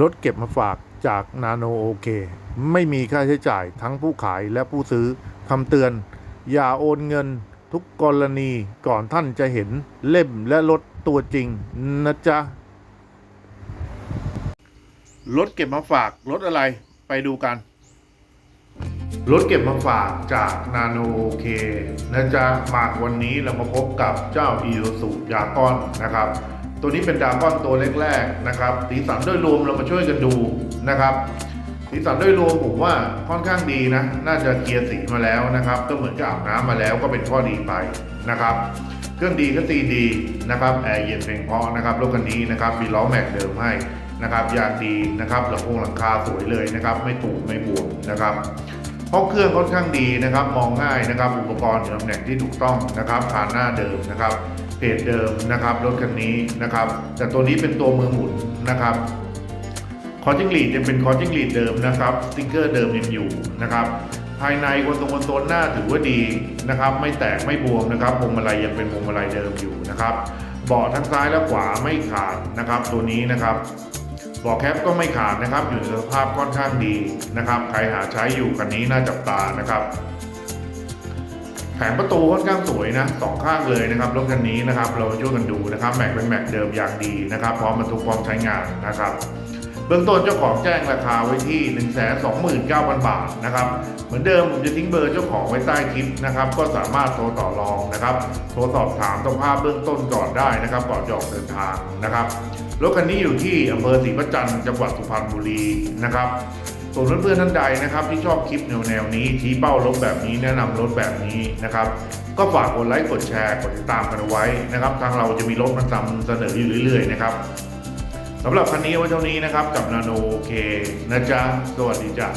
รถเก็บมาฝากจากนาโนโอเค ไม่มีค่าใช้จ่ายทั้งผู้ขายและผู้ซื้อคำเตือน อย่าโอนเงินทุกกรณีก่อนท่านจะเห็นเล่มและรถตัวจริงนะจ๊ะ รถเก็บมาฝากรถอะไรไปดูกัน รถเก็บมาฝากจากนาโนโอเคนะจ๊ะมาวันนี้เรามาพบกับเจ้าอี u สุยากอนนะครับ ตัวนี้เป็นดากอนตัวแรกๆนะครับสีสันโดยรวมเรามาช่วยกันดูนะครับสีสันโดยรวมผมว่าค่อนข้างดีนะ น่าจะเคลียร์สีมาแล้วนะครับ ก็เหมือนกับอาบน้ำมาแล้วก็เป็นข้อดีไปนะครับ เครื่องดีก็ตีดีนะครับแอร์เย็นเพลงพราะนะครับรถคันนี้นะครับมีล้อแม็กเดิมให้นะครับยางดีนะครับหลำโพงหลังคาสวยเลยนะครับ ไม่ตูดไม่บวมนะครับ ห้องเครื่องค่อนข้างดีนะครับ มองง่ายนะครับ อุปกรณ์อยู่ตำแหน่งที่ถูกต้องนะครับผ่านหน้าเดิมนะครับเพจเดิมนะครับรถคันนี้นะครับ แต่ตัวนี้เป็นตัวมือหมุนนะครับคอจิ้งหรีดยังเป็นคอจิ้งหรีดเดิมนะครับสติ๊กเกอร์เดิมยังอยู่นะครับภายในคนโซลคนโซลหน้าถือว่าดีนะครับ ไม่แตกไม่บวมนะครับพวงมาลัยยังเป็นพวงมาลัยเดิมอยู่นะครับเบาะทั้งซ้ายและขวาไม่ขาดนะครับ ตัวนี้นะครับ บอแคปก็ไม่ขาดนะครับ อยู่ในสภาพค่อนข้างดีนะครับ ใครหาใช้อยู่คันนี้น่าจับตานะครับ แผงประตูค่อนข้างสวยนะสองข้างเลยนะครับรถคันนี้นะครับ เราช่วยกันดูนะครับ แม็กเป็นแม็กเดิมอย่างดีนะครับ พร้อมบรรทุกพร้อมใช้งานนะครับ เบื้องต้นเจ้าของแจ้งราคาไว้ที่ 1 2 9 0 0 0 บาทนะครับ เหมือนเดิมผมจะทิ้งเบอร์เจ้าของไว้ใต้คลิปนะครับ ก็สามารถโทรต่อรองนะครับ โทรสอบถามสภาพเบื้องต้นก่อนได้นะครับ ก่อนจะออกเดินทางนะครับรถคันนี้อยู่ที่อำเภอศรีประจันต์จังหวัดสุพรรณบุรีนะครับส่วนเพื่อนๆท่านใดนะครับ ที่ชอบคลิปแนวๆนี้ชี้เป้ารถแบบนี้แนะนำรถแบบนี้นะครับ ก็ฝากกดไลค์กดแชร์กดติดตามกันเอาไว้นะครับ ทางเราจะมีรถมานำเสนออยู่เรื่อยๆนะครับ สำหรับคันนี้ว่าไว้เท่านี้นะครับกับนาโนเคนะจ๊ะสวัสดีจ้ะ